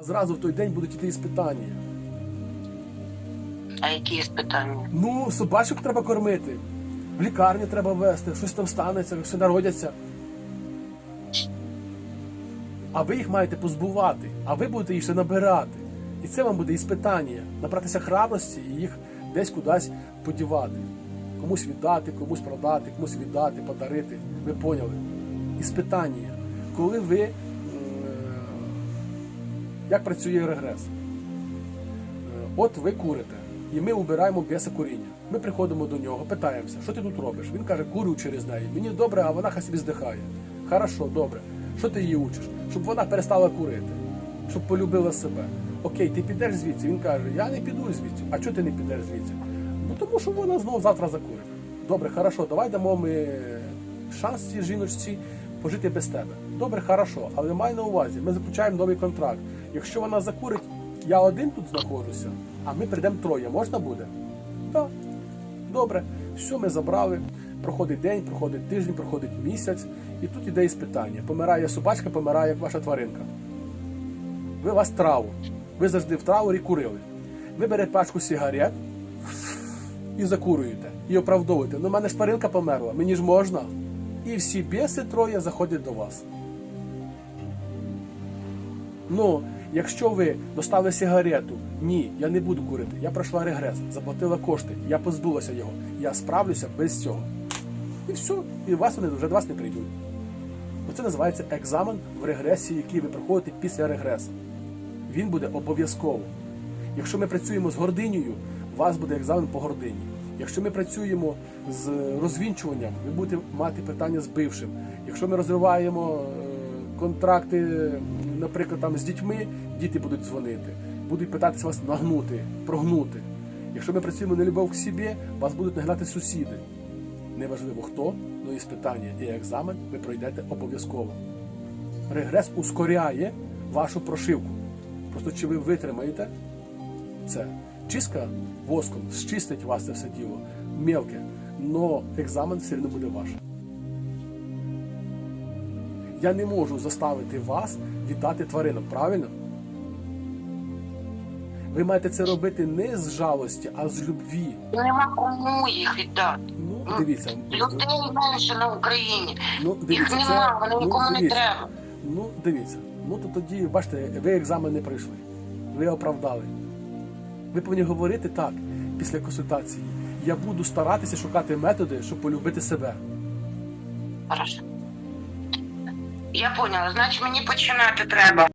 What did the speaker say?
А зразу в той день будуть іти іспитання. А які є питання? Ну, собачок треба кормити, в лікарню треба вести, щось там станеться, що народяться. А ви їх маєте позбувати, а ви будете їх ще набирати. І це вам буде іспитання, набратися храбрості і їх десь кудись подівати. Комусь віддати, комусь продати, комусь віддати, подарити. Ви поняли? Іспитання. Коли ви. Як працює регрес? Е, От ви курите, і ми убираємо біса куріння. Ми приходимо до нього, питаємося, що ти тут робиш? Він каже, курю через неї. Мені добре, а вона хай собі здихає. Хорошо, добре. Що ти її учиш? Щоб вона перестала курити, щоб полюбила себе. Окей, ти підеш звідси. Він каже, я не піду звідси. А чого ти не підеш звідси? Ну тому що вона знову завтра закурить. Добре, хорошо, давай дамо ми шанс цій жіночці пожити без тебе. Добре, хорошо, але май на увазі, ми заключаємо новий контракт. Якщо вона закурить, я один тут знаходжуся, а ми прийдемо троє. Можна буде? Так. Добре, все, ми забрали. Проходить день, проходить тиждень, проходить місяць, і тут іде іспитання. Помирає собачка, помирає ваша тваринка. Ви вас траву. Ви завжди в траурі курили. Ви берете пачку сигарет і закурюєте, і оправдовуєте. Ну, в мене ж тваринка померла, мені ж можна. І всі біси троє заходять до вас. Ну, якщо ви достали сигарету, ні, я не буду курити. Я пройшла регрес, заплатила кошти, я позбулася його. Я справлюся без цього. І все, і вас вони вже до вас не прийдуть. Оце називається екзамен в регресії, який ви проходите після регресу. Він буде обов'язково. Якщо ми працюємо з гординею, у вас буде екзамен по гордині. Якщо ми працюємо з розвінчуванням, ви будете мати питання з бившим. Якщо ми розриваємо е, контракти, наприклад, там з дітьми, діти будуть дзвонити, будуть питатися вас нагнути, прогнути. Якщо ми працюємо на любов к собі, вас будуть нагнати сусіди. Неважливо хто, але іспитання і екзамен ви пройдете обов'язково. Регрес ускоряє вашу прошивку. Просто чи ви витримаєте це? Чистка воском зчистить вас це все діло мелке, но екзамен все одно буде ваш. Я не можу заставити вас віддати тваринам, правильно? Ви маєте це робити не з жалості, а з любві. Нема кому їх віддати. Ну, дивіться, Людей менше на Україні. ну, Їх дивіться, нема, вони ну, нікому не треба. Ну, дивіться. Ну то тоді, бачите, ви екзамен не пройшли. Ви оправдали. Ви повинні говорити так після консультації. Я буду старатися шукати методи, щоб полюбити себе. Хорошо. Я поняла, значить мені починати треба.